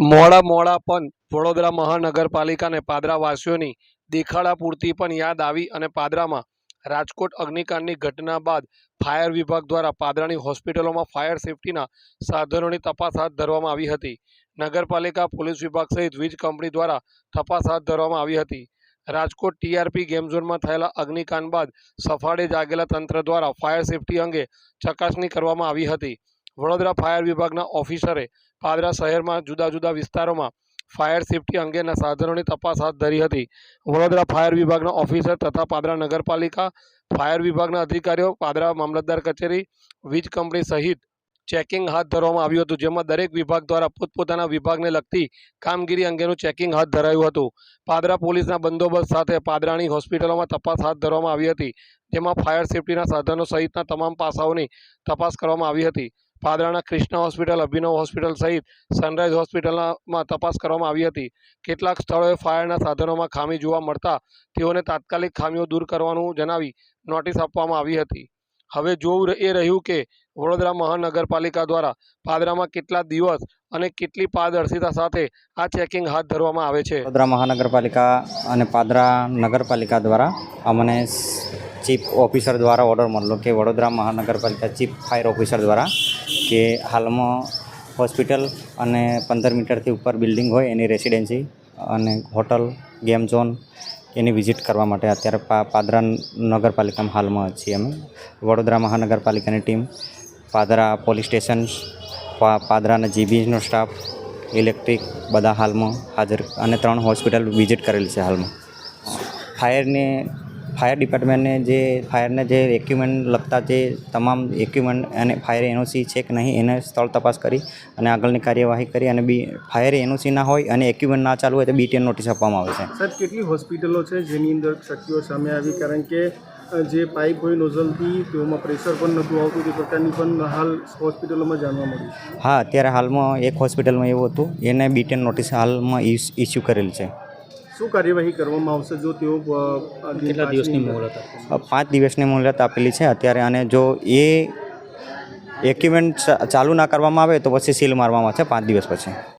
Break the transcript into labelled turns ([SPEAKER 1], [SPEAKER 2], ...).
[SPEAKER 1] મોડા મોડા પણ વડોદરા મહાનગરપાલિકાને પાદરાવાસીઓની દેખાડા પૂરતી પણ યાદ આવી અને પાદરામાં રાજકોટ અગ્નિકાંડની ઘટના બાદ ફાયર વિભાગ દ્વારા પાદરાની હોસ્પિટલોમાં ફાયર સેફટીના સાધનોની તપાસ હાથ ધરવામાં આવી હતી. નગરપાલિકા, પોલીસ વિભાગ સહિત વીજ કંપની દ્વારા તપાસ હાથ ધરવામાં આવી હતી. રાજકોટ ટીઆરપી ગેમ ઝોનમાં થયેલા અગ્નિકાંડ બાદ સફાળે જાગેલા તંત્ર દ્વારા ફાયર સેફટી અંગે ચકાસણી કરવામાં આવી હતી. વડોદરા ફાયર વિભાગના ઓફિસરે પાદરા શહેરમાં જુદા જુદા વિસ્તારોમાં ફાયર સેફટી અંગેના સાધનોની તપાસ હાથ ધરી હતી. વડોદરા ફાયર વિભાગના ઓફિસર તથા પાદરા નગરપાલિકા ફાયર વિભાગના અધિકારીઓ પાદરા મામલતદાર કચેરી, વીજ કંપની સહિત ચેકિંગ હાથ ધરવામાં આવ્યું હતું, જેમાં દરેક વિભાગ દ્વારા પોતપોતાના વિભાગને લગતી કામગીરી અંગેનું ચેકિંગ હાથ ધરાયું હતું. પાદરા પોલીસના બંદોબસ્ત સાથે પાદરાની હોસ્પિટલોમાં તપાસ હાથ ધરવામાં આવી હતી, જેમાં ફાયર સેફટીના સાધનો સહિતના તમામ પાસાઓની તપાસ કરવામાં આવી હતી. પાદરાના ક્રિષ્ના હોસ્પિટલ, અભિનવ હોસ્પિટલ સહિત સનરાઈઝ હોસ્પિટલમાં તપાસ કરવામાં આવી હતી. કેટલાક સ્થળોએ ફાયરના સાધનોમાં ખામી જોવા મળતા તેઓને તાત્કાલિક ખામીઓ દૂર કરવાનું જણાવી નોટિસ આપવામાં આવી હતી. હવે જોવું એ રહ્યું કે વડોદરા મહાનગરપાલિકા દ્વારા પાદરામાં કેટલા દિવસ અને કેટલી પારદર્શિતા સાથે આ ચેકિંગ હાથ ધરવામાં આવે છે?
[SPEAKER 2] વડોદરા મહાનગરપાલિકા અને પાદરા નગરપાલિકા દ્વારા અમને ચીફ ઓફિસર દ્વારા ઓર્ડર મળ્યો કે વડોદરા મહાનગરપાલિકા ચીફ ફાયર ઓફિસર દ્વારા કે હાલમાં હોસ્પિટલ અને પંદર મીટરથી ઉપર બિલ્ડિંગ હોય એની રેસિડેન્સી અને હોટલ, ગેમ ઝોન એની વિઝિટ કરવા માટે અત્યારે પાદરા નગરપાલિકામાં હાલમાં છીએ અમે. વડોદરા મહાનગરપાલિકાની ટીમ, પાદરા પોલીસ સ્ટેશન પાદરાના જીબીનો સ્ટાફ, ઇલેક્ટ્રિક બધા હાલમાં હાજર અને ત્રણ હોસ્પિટલ વિઝિટ કરેલી છે હાલમાં. ફાયરને ફાયર ડિપાર્ટમેન્ટને જે ફાયરને જે એક્યુપમેન્ટ લગતા જે તમામ ઇક્વિપમેન્ટ અને ફાયર એનઓસી છે કે નહીં એને સ્થળ તપાસ કરી અને આગળની કાર્યવાહી કરી અને બી ફાયર એનઓસી ના હોય અને એક્યુમેન્ટ ના ચાલુ હોય તો બીટીએન નોટિસ આપવામાં આવે છે.
[SPEAKER 3] સર કેટલી હોસ્પિટલો છે જેની અંદર શક્તિઓ સામે આવી? કારણ કે જે પાઇપ હોય નોઝલથી તેઓમાં પ્રેશર પણ નહોતું આવતું તે પ્રકારની પણ હાલ હોસ્પિટલોમાં જાણવા મળ્યું
[SPEAKER 2] હા અત્યારે હાલમાં એક હોસ્પિટલમાં એવું હતું એને બીટેન નોટિસ હાલમાં ઇસ્યુ કરેલી છે.
[SPEAKER 3] શું કાર્યવાહી કરવામાં આવશે જો તેઓ કેટલા દિવસની મોહલત
[SPEAKER 2] પાંચ દિવસની મુહલત આપેલી છે અત્યારે અને જો એ એક્યુપમેન્ટ ચાલુ ના કરવામાં આવે તો પછી સીલ મારવામાં આવશે પાંચ દિવસ પછી.